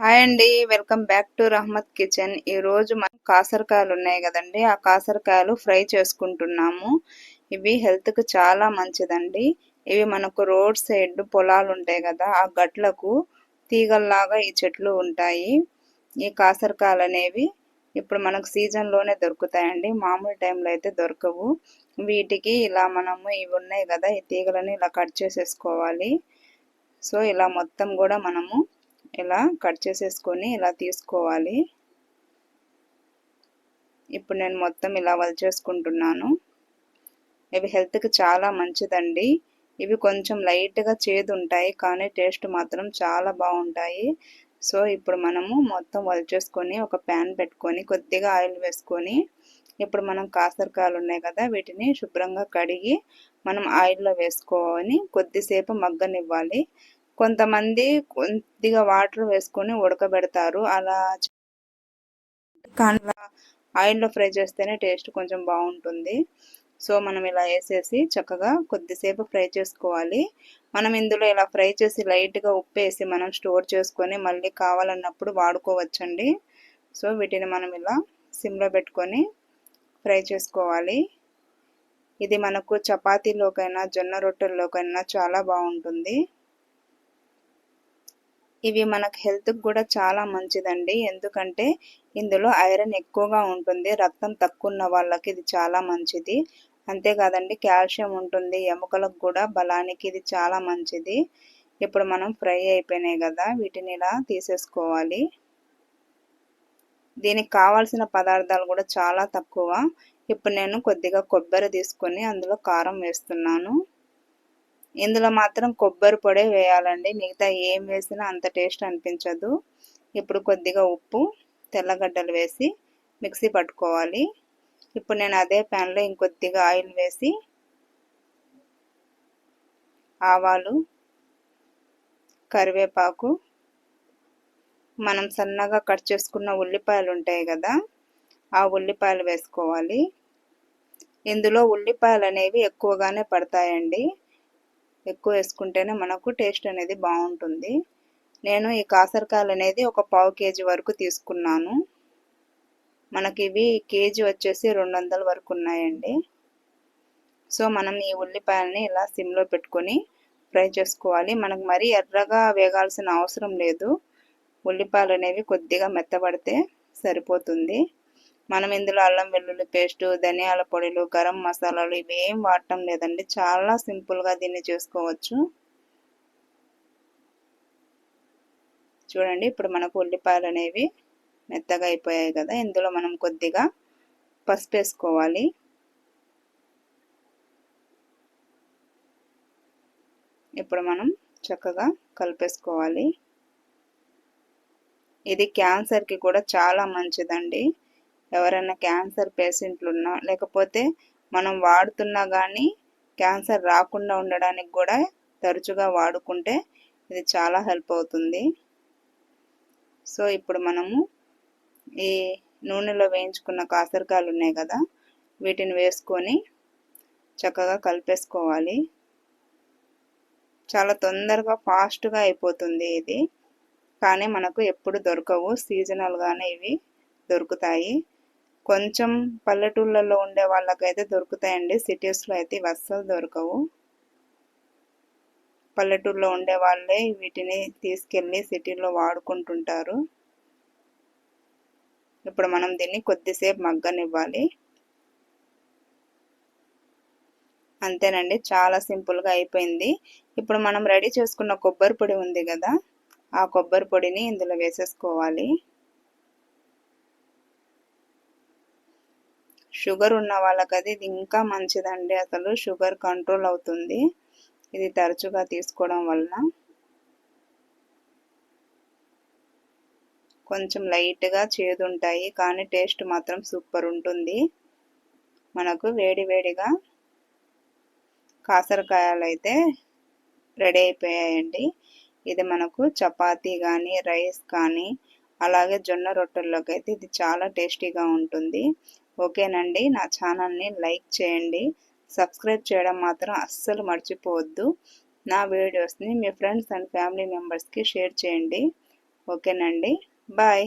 Hi అండి. Welcome back to Rahamat kitchen. ఈ రోజు మనం కాసరకాయలు ఉన్నాయి కదండి. ఆ కాసరకాయలు ఫ్రై చేసుకుంటున్నాము. ఇవి హెల్త్కి చాలా మంచిదండి. ఇవి మనకు రోడ్ సైడ్ పొలాలు ఉంటాయి కదా ఆ గట్లకు తీగల్లాగా ఈ చెట్లు ఉంటాయి. ఈ కాసరకాయలు అనేవి ఇప్పుడు మనకు సీజన్లోనే దొరుకుతాయండి. మామూలు టైంలో అయితే దొరకవు. వీటికి ఇలా మనము ఇవి ఉన్నాయి కదా ఈ తీగలని ఇలా కట్ చేసేసుకోవాలి. సో ఇలా మొత్తం కూడా మనము ఇలా కట్ చేసేసుకొని ఇలా తీసుకోవాలి. ఇప్పుడు నేను మొత్తం ఇలా వలిచేసుకుంటున్నాను. ఇవి హెల్త్కి చాలా మంచిదండి. ఇవి కొంచెం లైట్గా చేదు ఉంటాయి కానీ టేస్ట్ మాత్రం చాలా బాగుంటాయి. సో ఇప్పుడు మనము మొత్తం వలిచేసుకొని ఒక ప్యాన్ పెట్టుకొని కొద్దిగా ఆయిల్ వేసుకొని ఇప్పుడు మనం కాసరకాయలు ఉన్నాయి కదా వీటిని శుభ్రంగా కడిగి మనం ఆయిల్లో వేసుకొని కొద్దిసేపు మగ్గనివ్వాలి. కొంతమంది కొద్దిగా వాటర్ వేసుకొని ఉడకబెడతారు. అలా కానీ ఆయిల్లో ఫ్రై చేస్తేనే టేస్ట్ కొంచెం బాగుంటుంది. సో మనం ఇలా వేసేసి చక్కగా కొద్దిసేపు ఫ్రై చేసుకోవాలి. మనం ఇందులో ఇలా ఫ్రై చేసి లైట్గా ఉప్పేసి మనం స్టోర్ చేసుకొని మళ్ళీ కావాలన్నప్పుడు వాడుకోవచ్చండి. సో వీటిని మనం ఇలా సిమ్లో పెట్టుకొని ఫ్రై చేసుకోవాలి. ఇది మనకు చపాతీలోకైనా జొన్న రొట్టెల్లోకైనా చాలా బాగుంటుంది. ఇవి మనకు హెల్త్కి కూడా చాలా మంచిదండి. ఎందుకంటే ఇందులో ఐరన్ ఎక్కువగా ఉంటుంది రక్తం తక్కువ ఉన్న వాళ్ళకి ఇది చాలా మంచిది. అంతేకాదండి కాల్షియం ఉంటుంది ఎముకలకు కూడా బలానికి ఇది చాలా మంచిది. ఇప్పుడు మనం ఫ్రై అయిపోయినాయి కదా వీటిని ఇలా తీసేసుకోవాలి. దీనికి కావాల్సిన పదార్థాలు కూడా చాలా తక్కువ. ఇప్పుడు నేను కొద్దిగా కొబ్బరి తీసుకొని అందులో కారం వేస్తున్నాను. ఇందులో మాత్రం కొబ్బరి పొడి వేయాలండి. మిగతా ఏం వేసినా అంత టేస్ట్ అనిపించదు. ఇప్పుడు కొద్దిగా ఉప్పు తెల్లగడ్డలు వేసి మిక్సీ పట్టుకోవాలి. ఇప్పుడు నేను అదే ప్యాన్లో ఇంకొద్దిగా ఆయిల్ వేసి ఆవాలు కరివేపాకు మనం సన్నగా కట్ చేసుకున్న ఉల్లిపాయలు ఉంటాయి కదా ఆ ఉల్లిపాయలు వేసుకోవాలి. ఇందులో ఉల్లిపాయలు అనేవి ఎక్కువగానే పడతాయండి. ఎక్కువ వేసుకుంటేనే మనకు టేస్ట్ అనేది బాగుంటుంది. నేను ఈ కాసరకాయలు అనేది ఒక పావు కేజీ వరకు తీసుకున్నాను. మనకి ఇవి కేజీ వచ్చేసి రెండు వందల వరకు ఉన్నాయండి. సో మనం ఈ ఉల్లిపాయలని ఇలా సిమ్లో పెట్టుకొని ఫ్రై చేసుకోవాలి. మనకు మరీ ఎర్రగా వేగాల్సిన అవసరం లేదు. ఉల్లిపాయలు అనేవి కొద్దిగా మెత్తబడితే సరిపోతుంది. మనం ఇందులో అల్లం వెల్లుల్లి పేస్టు ధనియాల పొడిలు గరం మసాలాలు ఇవేం వాడటం లేదండి. చాలా సింపుల్గా దీన్ని చేసుకోవచ్చు. చూడండి ఇప్పుడు మనకు ఉల్లిపాయలు అనేవి మెత్తగా అయిపోయాయి కదా. ఇందులో మనం కొద్దిగా పసుపు వేసుకోవాలి. ఇప్పుడు మనం చక్కగా కలిపేసుకోవాలి. ఇది క్యాన్సర్కి కూడా చాలా మంచిదండి. ఎవరైనా క్యాన్సర్ పేషెంట్లు ఉన్నా లేకపోతే మనం వాడుతున్నా కానీ క్యాన్సర్ రాకుండా ఉండడానికి కూడా తరచుగా వాడుకుంటే ఇది చాలా హెల్ప్ అవుతుంది. సో ఇప్పుడు మనము ఈ నూనెలో వేయించుకున్న కాసరకాయలు ఉన్నాయి కదా వీటిని వేసుకొని చక్కగా కలిపేసుకోవాలి. చాలా తొందరగా ఫాస్ట్గా అయిపోతుంది ఇది. కానీ మనకు ఎప్పుడు దొరకవు. సీజనల్గానే ఇవి దొరుకుతాయి. కొంచెం పల్లెటూళ్ళలో ఉండే వాళ్ళకైతే దొరుకుతాయండి. సిటీస్లో అయితే ఇవి అస్సలు దొరకవు. పల్లెటూరులో ఉండే వాళ్ళే వీటిని తీసుకెళ్ళి సిటీలో వాడుకుంటుంటారు. ఇప్పుడు మనం దీన్ని కొద్దిసేపు మగ్గనివ్వాలి. అంతేనండి. చాలా సింపుల్గా అయిపోయింది. ఇప్పుడు మనం రెడీ చేసుకున్న కొబ్బరి పొడి ఉంది కదా ఆ కొబ్బరి పొడిని ఇందులో వేసేసుకోవాలి. షుగర్ ఉన్న వాళ్ళకి అది ఇది ఇంకా మంచిదండి. అసలు షుగర్ కంట్రోల్ అవుతుంది. ఇది తరచుగా తీసుకోవడం వలన. కొంచెం లైట్గా చేదుంటాయి కానీ టేస్ట్ మాత్రం సూపర్ ఉంటుంది. మనకు వేడి వేడిగా కాసరకాయలు అయితే రెడీ అయిపోయాయండి. ఇది మనకు చపాతీ కానీ రైస్ కానీ అలాగే జొన్న రొట్టెల్లోకి అయితే ఇది చాలా టేస్టీగా ఉంటుంది. ఓకేనండి. నా ఛానల్ని లైక్ చేయండి. సబ్స్క్రైబ్ చేయడం మాత్రం అస్సలు మర్చిపోవద్దు. నా వీడియోస్ని మీ ఫ్రెండ్స్ అండ్ ఫ్యామిలీ మెంబర్స్కి షేర్ చేయండి. ఓకేనండి. బాయ్.